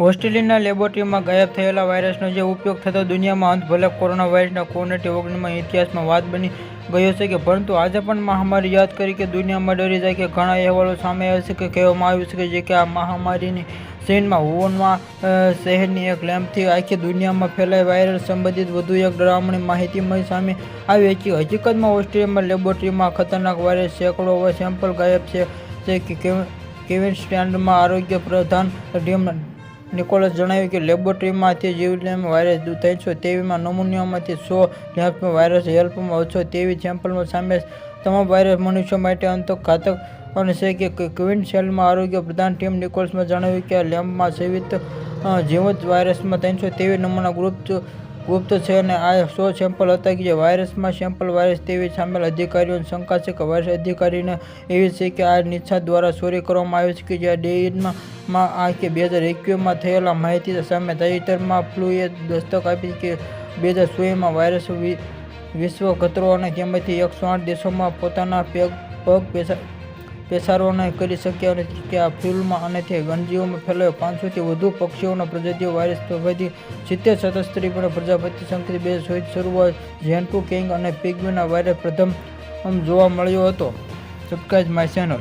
ઓસ્ટ્રેલિયાના લેબોરેટરીમાં ગાયબ થયેલા વાયરસનો જે ઉપયોગ થતો દુનિયામાં અંત ભલે કોરોના વાયરસના કોવિડ ઓગણીસમાં ઇતિહાસમાં વાત બની ગયો છે કે પરંતુ આજે પણ મહામારી યાદ કરી કે દુનિયામાં ડરી જાય કે ઘણા અહેવાલો સામે આવે છે કે કહેવામાં આવ્યું છે કે જે કે આ મહામારીની ચીનમાં વુહાનમાં શહેરની એક લેમ્પથી આખી દુનિયામાં ફેલાય વાયરસ સંબંધિત વધુ એક ડરામણી માહિતી સામે આવી હતી. હકીકતમાં ઓસ્ટ્રેલિયામાં લેબોરેટરીમાં ખતરનાક વાયરસ સેંકડો સેમ્પલ ગાયબ છે કે કેવ- કેવિન સ્ટેન્ડમાં આરોગ્ય પ્રધાન ડીએમ નિકોલસ જણાવ્યું કે, લેબોરેટરીમાંથી જીવલેમ વાયરસ થઈશું તેવીમાં નમૂનાઓમાંથી સો લેબ્સમાં વાયરસ હેલ્પમાં ઓછો તેવી સેમ્પલમાં સામે તમામ વાયરસ મનુષ્યો માટે અંતઘાતક અને છે. કે ક્વિન સેલમાં આરોગ્ય પ્રધાન ટીમ નિકોલ્સમાં જણાવ્યું કે લેમ્પમાં સેવિત જીવંત વાયરસમાં ત્રણસો તેવી નમૂના ગુપ્ત ગુપ્ત છે અને આ સો સેમ્પલ હતા કે જે વાયરસમાં સેમ્પલ વાયરસ તેવી સામેલ અધિકારીઓને શંકા છે કે વાયરસ અધિકારીને એવી છે કે આ નિશાત દ્વારા ચોરી કરવામાં આવી છે કે જે ડેઇનમાં આ કે બે હજાર એકવીસમાં થયેલા માહિતી સામે તાજેતરમાં ફ્લૂએ દસ્તક આપી કે બે હજાર સોળમાં વાયરસ વિશ્વ ખતરો અને તેમાંથી એકસો આઠ દેશોમાં પોતાના પગ પગ પેસા પેસારોને કરી શક્યા નથી કે આ ફ્યુલમાં અને તે ગંજીઓમાં ફેલાયો. પાંચસોથી વધુ પક્ષીઓના પ્રજાતિઓ વાયરસ પ્રજાતિ સિત્તેર સતસ્ત્રીપણે પ્રજાપતિ સંકલિત બે સહિત શરૂઆત જેન્ટુ કિંગ અને પિગ્મીના વાયરસ પ્રથમ જોવા મળ્યો હતો. Subscribe my channel.